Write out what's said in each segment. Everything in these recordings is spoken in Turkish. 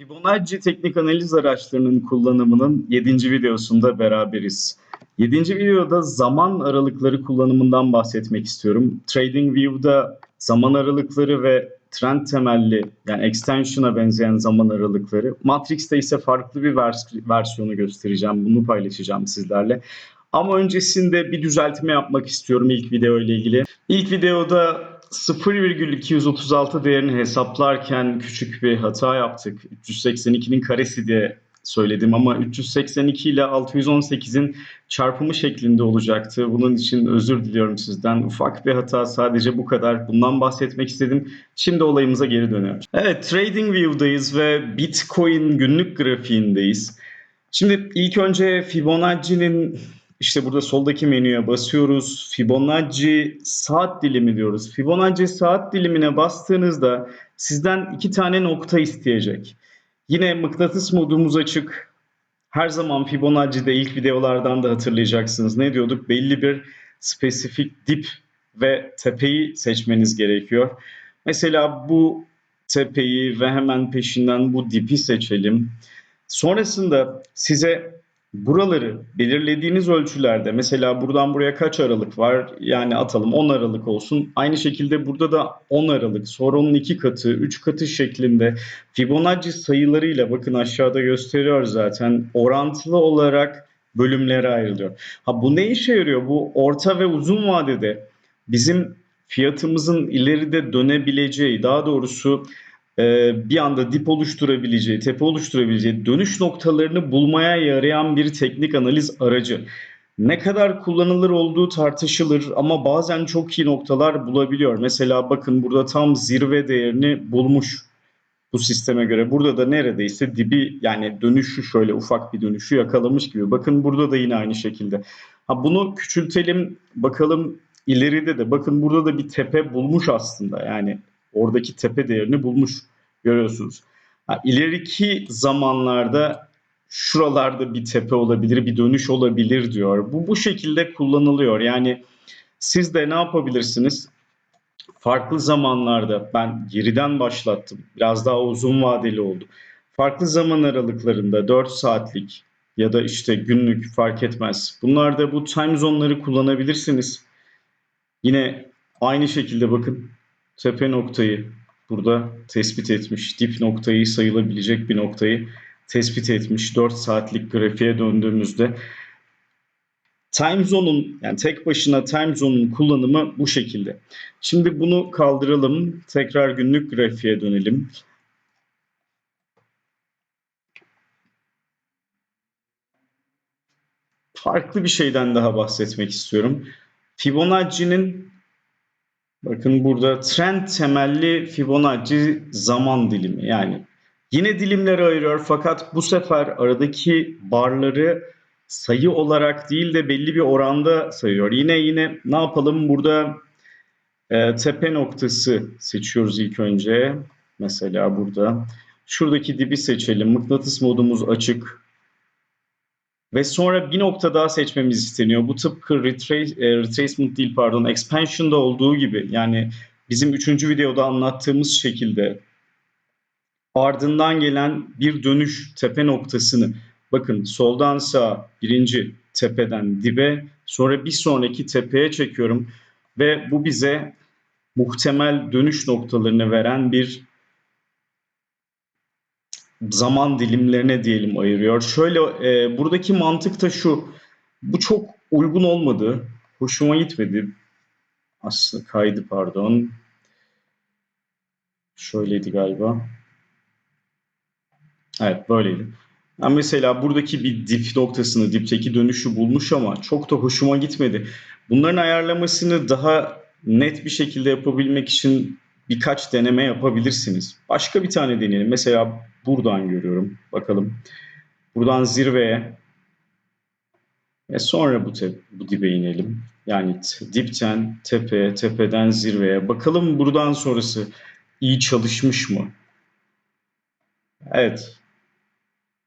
Fibonacci teknik analiz araçlarının kullanımının 7. videosunda beraberiz. 7. videoda zaman aralıkları kullanımından bahsetmek istiyorum. TradingView'da zaman aralıkları ve trend temelli yani extension'a benzeyen zaman aralıkları. Matrix'te ise farklı bir vers- versiyonu göstereceğim. Bunu paylaşacağım sizlerle. Ama öncesinde bir düzeltme yapmak istiyorum ilk video ile ilgili. İlk videoda 0,236 değerini hesaplarken küçük bir hata yaptık. 382'nin karesi diye söyledim ama 382 ile 618'in çarpımı şeklinde olacaktı. Bunun için özür diliyorum sizden. Ufak bir hata sadece bu kadar. Bundan bahsetmek istedim. Şimdi olayımıza geri dönüyoruz. Evet TradingView'dayız ve Bitcoin günlük grafiğindeyiz. Şimdi ilk önce Fibonacci'nin işte burada soldaki menüye basıyoruz. Fibonacci saat dilimi diyoruz. Fibonacci saat dilimine bastığınızda sizden iki tane nokta isteyecek. Yine mıknatıs modumuz açık. Her zaman Fibonacci'de ilk videolardan da hatırlayacaksınız. Ne diyorduk? Belli bir spesifik dip ve tepeyi seçmeniz gerekiyor. Mesela bu tepeyi ve hemen peşinden bu dipi seçelim. Sonrasında size buraları belirlediğiniz ölçülerde mesela buradan buraya kaç aralık var? Yani atalım 10 aralık olsun. Aynı şekilde burada da 10 aralık, sonra onun 2 katı, 3 katı şeklinde Fibonacci sayılarıyla bakın aşağıda gösteriyor zaten orantılı olarak bölümlere ayrılıyor. Ha bu ne işe yarıyor? Bu orta ve uzun vadede bizim fiyatımızın ileride dönebileceği, daha doğrusu bir anda dip oluşturabileceği, tepe oluşturabileceği dönüş noktalarını bulmaya yarayan bir teknik analiz aracı. Ne kadar kullanılır olduğu tartışılır ama bazen çok iyi noktalar bulabiliyor. Mesela bakın burada tam zirve değerini bulmuş bu sisteme göre. Burada da neredeyse dibi yani dönüşü şöyle ufak bir dönüşü yakalamış gibi. Bakın burada da yine aynı şekilde. Ha bunu küçültelim bakalım ileride de bakın burada da bir tepe bulmuş aslında. Yani oradaki tepe değerini bulmuş görüyorsunuz. Ha, ileriki zamanlarda şuralarda bir tepe olabilir, bir dönüş olabilir diyor. Bu bu şekilde kullanılıyor. Yani siz de ne yapabilirsiniz? Farklı zamanlarda ben geriden başlattım. Biraz daha uzun vadeli oldu. Farklı zaman aralıklarında 4 saatlik ya da işte günlük fark etmez. Bunlarda bu time zone'ları kullanabilirsiniz. Yine aynı şekilde bakın tepe noktayı burada tespit etmiş. Dip noktayı sayılabilecek bir noktayı tespit etmiş. 4 saatlik grafiğe döndüğümüzde time zone'un yani tek başına time zone'un kullanımı bu şekilde. Şimdi bunu kaldıralım. Tekrar günlük grafiğe dönelim. Farklı bir şeyden daha bahsetmek istiyorum. Fibonacci'nin Bakın burada trend temelli Fibonacci zaman dilimi yani yine dilimleri ayırıyor fakat bu sefer aradaki barları sayı olarak değil de belli bir oranda sayıyor. Yine yine ne yapalım burada e, tepe noktası seçiyoruz ilk önce. Mesela burada şuradaki dibi seçelim. Mıknatıs modumuz açık. Ve sonra bir nokta daha seçmemiz isteniyor. Bu tıpkı retrace, e, retracement değil pardon expansion'da olduğu gibi yani bizim üçüncü videoda anlattığımız şekilde ardından gelen bir dönüş tepe noktasını bakın soldan sağa birinci tepeden dibe sonra bir sonraki tepeye çekiyorum ve bu bize muhtemel dönüş noktalarını veren bir zaman dilimlerine diyelim ayırıyor. Şöyle e, buradaki mantık da şu. Bu çok uygun olmadı. Hoşuma gitmedi. Aslında kaydı pardon. Şöyleydi galiba. Evet böyleydi. Yani mesela buradaki bir dip noktasını, dipteki dönüşü bulmuş ama çok da hoşuma gitmedi. Bunların ayarlamasını daha net bir şekilde yapabilmek için birkaç deneme yapabilirsiniz. Başka bir tane deneyelim. Mesela buradan görüyorum. Bakalım. Buradan zirveye ve sonra bu, bu dibe inelim. Yani dipten tepeye, tepeden zirveye. Bakalım buradan sonrası iyi çalışmış mı? Evet.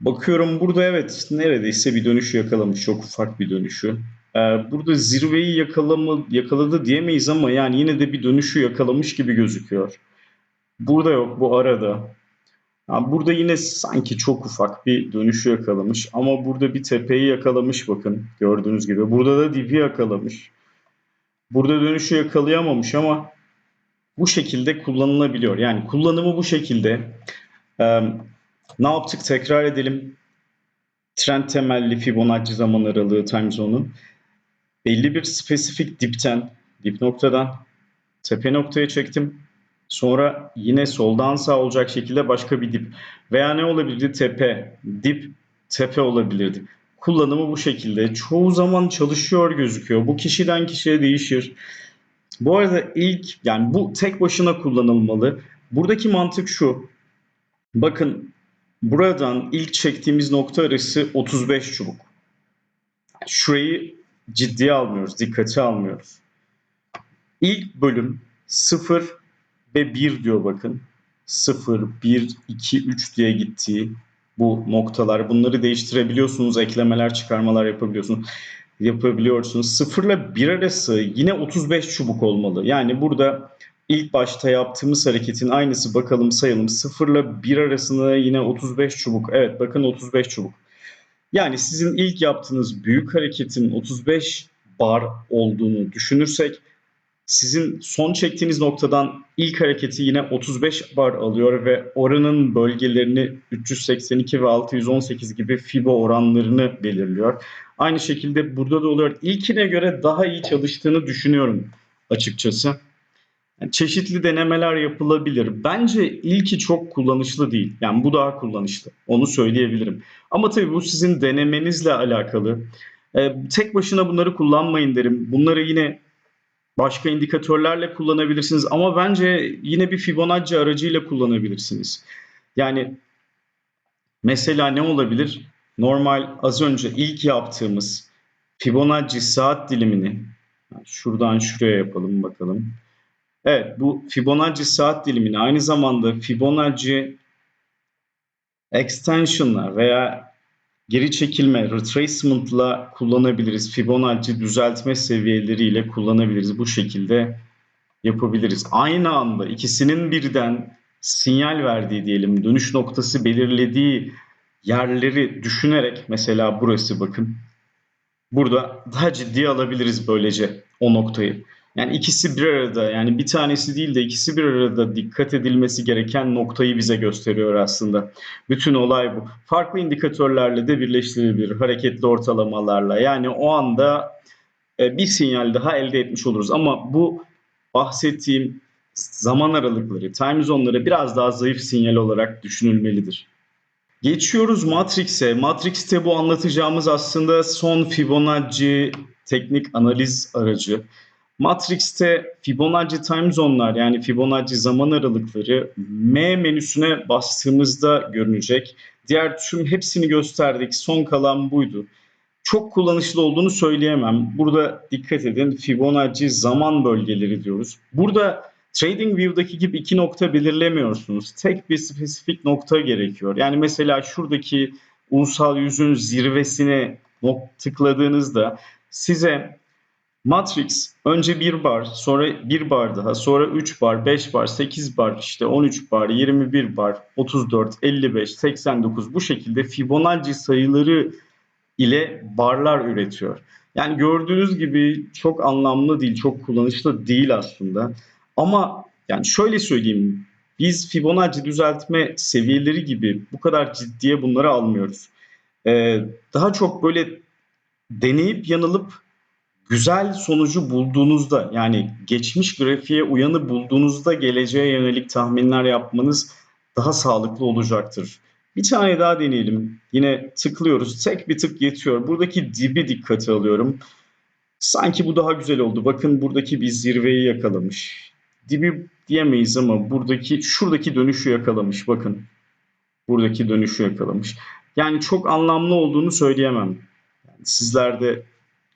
Bakıyorum burada evet neredeyse bir dönüşü yakalamış. Çok ufak bir dönüşü. Ee, burada zirveyi yakalama, yakaladı diyemeyiz ama yani yine de bir dönüşü yakalamış gibi gözüküyor. Burada yok bu arada. Ya burada yine sanki çok ufak bir dönüşü yakalamış ama burada bir tepeyi yakalamış bakın gördüğünüz gibi. Burada da dibi yakalamış. Burada dönüşü yakalayamamış ama bu şekilde kullanılabiliyor. Yani kullanımı bu şekilde. Ee, ne yaptık tekrar edelim. Trend temelli Fibonacci zaman aralığı time zone'u belli bir spesifik dipten, dip noktadan tepe noktaya çektim. Sonra yine soldan sağ olacak şekilde başka bir dip. Veya ne olabilirdi? Tepe, dip, tepe olabilirdi. Kullanımı bu şekilde. Çoğu zaman çalışıyor gözüküyor. Bu kişiden kişiye değişir. Bu arada ilk yani bu tek başına kullanılmalı. Buradaki mantık şu. Bakın buradan ilk çektiğimiz nokta arası 35 çubuk. Şurayı ciddiye almıyoruz, dikkate almıyoruz. İlk bölüm 0 ve 1 diyor bakın. 0, 1, 2, 3 diye gittiği bu noktalar. Bunları değiştirebiliyorsunuz. Eklemeler, çıkarmalar yapabiliyorsunuz. Yapabiliyorsunuz. 0 ile 1 arası yine 35 çubuk olmalı. Yani burada ilk başta yaptığımız hareketin aynısı bakalım sayalım. 0 ile 1 arasında yine 35 çubuk. Evet bakın 35 çubuk. Yani sizin ilk yaptığınız büyük hareketin 35 bar olduğunu düşünürsek sizin son çektiğiniz noktadan ilk hareketi yine 35 bar alıyor ve oranın bölgelerini 382 ve 618 gibi FIBO oranlarını belirliyor. Aynı şekilde burada da oluyor. İlkine göre daha iyi çalıştığını düşünüyorum açıkçası. Yani çeşitli denemeler yapılabilir. Bence ilki çok kullanışlı değil. Yani bu daha kullanışlı. Onu söyleyebilirim. Ama tabii bu sizin denemenizle alakalı. Ee, tek başına bunları kullanmayın derim. Bunları yine başka indikatörlerle kullanabilirsiniz. Ama bence yine bir Fibonacci aracıyla kullanabilirsiniz. Yani mesela ne olabilir? Normal az önce ilk yaptığımız Fibonacci saat dilimini şuradan şuraya yapalım bakalım. Evet bu Fibonacci saat dilimini aynı zamanda Fibonacci extension'la veya geri çekilme retracement'la kullanabiliriz. Fibonacci düzeltme seviyeleriyle kullanabiliriz. Bu şekilde yapabiliriz. Aynı anda ikisinin birden sinyal verdiği diyelim dönüş noktası belirlediği yerleri düşünerek mesela burası bakın. Burada daha ciddi alabiliriz böylece o noktayı. Yani ikisi bir arada yani bir tanesi değil de ikisi bir arada dikkat edilmesi gereken noktayı bize gösteriyor aslında. Bütün olay bu. Farklı indikatörlerle de birleştirilebilir. Hareketli ortalamalarla. Yani o anda e, bir sinyal daha elde etmiş oluruz. Ama bu bahsettiğim zaman aralıkları, time zone'ları biraz daha zayıf sinyal olarak düşünülmelidir. Geçiyoruz Matrix'e. Matrix'te bu anlatacağımız aslında son Fibonacci teknik analiz aracı. Matrix'te Fibonacci time zone'lar yani Fibonacci zaman aralıkları M menüsüne bastığımızda görünecek. Diğer tüm hepsini gösterdik. Son kalan buydu. Çok kullanışlı olduğunu söyleyemem. Burada dikkat edin Fibonacci zaman bölgeleri diyoruz. Burada TradingView'daki gibi iki nokta belirlemiyorsunuz. Tek bir spesifik nokta gerekiyor. Yani mesela şuradaki ulusal yüzün zirvesine tıkladığınızda size Matrix önce bir bar, sonra bir bar daha, sonra 3 bar, 5 bar, 8 bar, işte 13 bar, 21 bar, 34, 55, 89 bu şekilde Fibonacci sayıları ile barlar üretiyor. Yani gördüğünüz gibi çok anlamlı değil, çok kullanışlı değil aslında. Ama yani şöyle söyleyeyim, biz Fibonacci düzeltme seviyeleri gibi bu kadar ciddiye bunları almıyoruz. Ee, daha çok böyle deneyip yanılıp güzel sonucu bulduğunuzda yani geçmiş grafiğe uyanı bulduğunuzda geleceğe yönelik tahminler yapmanız daha sağlıklı olacaktır. Bir tane daha deneyelim. Yine tıklıyoruz. Tek bir tık yetiyor. Buradaki dibi dikkate alıyorum. Sanki bu daha güzel oldu. Bakın buradaki bir zirveyi yakalamış. Dibi diyemeyiz ama buradaki şuradaki dönüşü yakalamış. Bakın. Buradaki dönüşü yakalamış. Yani çok anlamlı olduğunu söyleyemem. Yani sizler de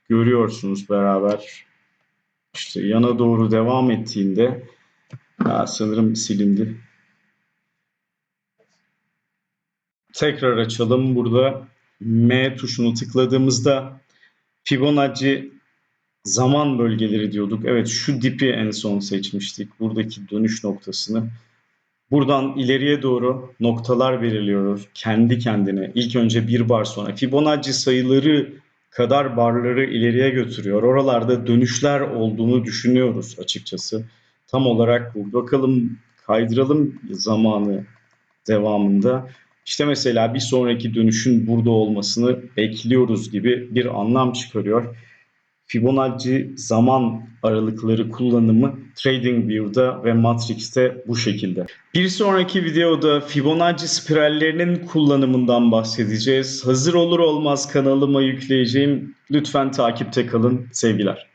görüyorsunuz beraber. İşte yana doğru devam ettiğinde ya sanırım silindi. Tekrar açalım. Burada M tuşunu tıkladığımızda Fibonacci zaman bölgeleri diyorduk. Evet şu dipi en son seçmiştik. Buradaki dönüş noktasını. Buradan ileriye doğru noktalar belirliyoruz kendi kendine. İlk önce bir bar sonra Fibonacci sayıları kadar barları ileriye götürüyor. Oralarda dönüşler olduğunu düşünüyoruz açıkçası. Tam olarak bu. Bakalım kaydıralım zamanı devamında. İşte mesela bir sonraki dönüşün burada olmasını bekliyoruz gibi bir anlam çıkarıyor. Fibonacci zaman aralıkları kullanımı TradingView'da ve Matrix'te bu şekilde. Bir sonraki videoda Fibonacci spirallerinin kullanımından bahsedeceğiz. Hazır olur olmaz kanalıma yükleyeceğim. Lütfen takipte kalın. Sevgiler.